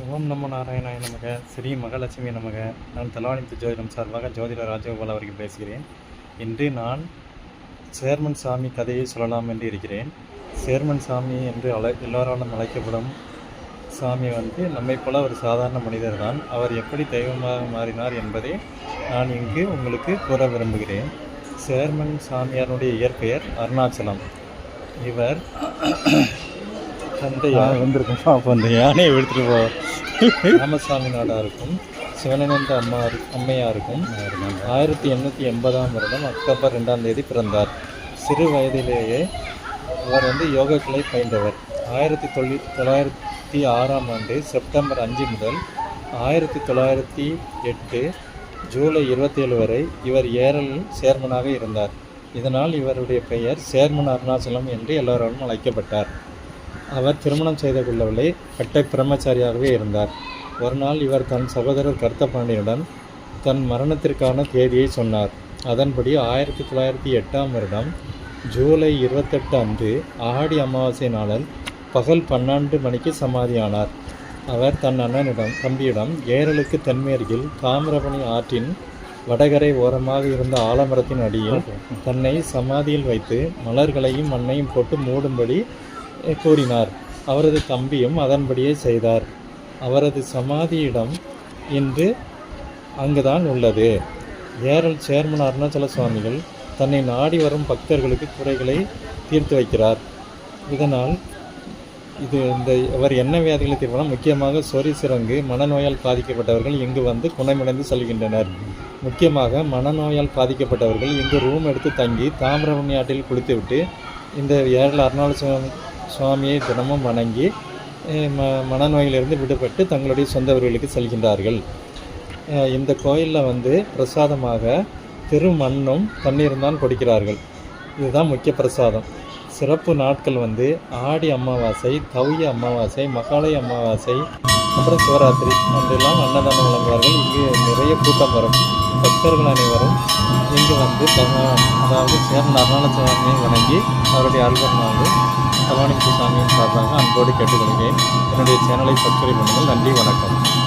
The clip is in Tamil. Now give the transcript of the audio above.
ஓம் நம நாராயணாய நமக. ஸ்ரீ மகாலட்சுமி நமக. நான் தலவாணித்து ஜோதிடம் சார்பாக ஜோதிட ராஜகோபால் அவர்கள் பேசுகிறேன். இன்று நான் சேர்மன் சாமி கதையை சொல்லலாம் என்று இருக்கிறேன். சேர்மன் சாமி என்று அழை எல்லோராலும் அழைக்கப்படும் சாமி வந்து நம்மைப் போல ஒரு சாதாரண மனிதர் தான். அவர் எப்படி தெய்வமாக மாறினார் என்பதை நான் இங்கு உங்களுக்கு கூற விரும்புகிறேன். சேர்மன் சாமியாருடைய இயற்பெயர் அருணாச்சலம். இவர் தந்தையார் வந்திருக்கோம் அப்போ அந்த யானையை எடுத்துகிட்டு போ. ராமசாமி நாடாருக்கும் சிவனனந்த அம்மா அம்மையாருக்கும் ஆயிரத்தி எண்ணூற்றி எண்பதாம் வருடம் அக்டோபர் ரெண்டாம் தேதி பிறந்தார். சிறு வயதிலேயே அவர் வந்து யோகக்கலை பயின்றவர். ஆயிரத்தி தொள்ளி தொள்ளாயிரத்தி ஆறாம் ஆண்டு செப்டம்பர் அஞ்சு முதல் ஆயிரத்தி தொள்ளாயிரத்தி எட்டு ஜூலை இருபத்தேழு வரை இவர் ஏரலில் சேர்மனாக இருந்தார். இதனால் இவருடைய பெயர் சேர்மன் அருணாச்சலம் என்று எல்லோராலும் அழைக்கப்பட்டார். அவர் திருமணம் செய்து கொள்ளவில்லை. கட்டை பிரம்மச்சாரியாகவே இருந்தார். ஒரு நாள் இவர் தன் சகோதரர் கருத்த பாண்டியனுடன் தன் மரணத்திற்கான தேதியை சொன்னார். அதன்படி ஆயிரத்தி தொள்ளாயிரத்தி எட்டாம் வருடம் ஜூலை இருபத்தெட்டு அன்று ஆடி அமாவாசை நாளில் பகல் பன்னெண்டு மணிக்கு சமாதியானார். அவர் தன் அண்ணனிடம் தம்பியிடம் ஏரலுக்கு தென்மேற்கில் தாமிரபணி ஆற்றின் வடகரை ஓரமாக இருந்த ஆலமரத்தின் அடியில் தன்னை சமாதியில் வைத்து மலர்களையும் மண்ணையும் போட்டு மூடும்படி கூறினார். அவரது தம்பியும் அதன்படியே செய்தார். அவரது சமாதியிடம் இன்று அங்குதான் உள்ளது. ஏரல் சேர்மன் அருணாச்சல சுவாமிகள் தன்னை நாடி வரும் பக்தர்களுக்கு குறைகளை தீர்த்து வைக்கிறார். இதனால் இது இந்த அவர் என்ன வியாதிகளை தீர்ப்பனா முக்கியமாக சொறி சிறங்கு மனநோயால் பாதிக்கப்பட்டவர்கள் இங்கு வந்து குணமடைந்து செல்கின்றனர். முக்கியமாக மனநோயால் பாதிக்கப்பட்டவர்கள் இங்கு ரூம் எடுத்து தங்கி தாமிரபரணி ஆற்றில் குளித்துவிட்டு இந்த ஏரல் அருணாச்சல சுவாமி சுவாமியை தினமும் வணங்கி ம மனநோயிலிருந்து விடுபட்டு தங்களுடைய சொந்த ஊர்களுக்கு செல்கின்றார்கள். இந்த கோயிலில் வந்து பிரசாதமாக திருமண்ணும் தண்ணீரும் தான் கொடுக்கிறார்கள். இதுதான் முக்கிய பிரசாதம். சிறப்பு நாட்கள் வந்து ஆடி அமாவாசை தவிய அமாவாசை மகாலய அமாவாசை அப்புறம் சிவராத்திரி அன்றெல்லாம் அன்னதானம் வழங்குவார்கள். இங்கு நிறைய கூட்டம் வரும். பக்தர்கள் அனைவரும் இங்கு வந்து பகவான் அதாவது சேர்ந்த அருணாச்சலசாமியை வணங்கி அவருடைய அல்வர்னாண்டு தலவாணிப்பு சாமியின் சார்பாக அன்போடு கேட்டுக்கொள்கிறேன் என்னுடைய சேனலை சப்ஸ்கிரைப் பண்ணுங்கள். நன்றி வணக்கம்.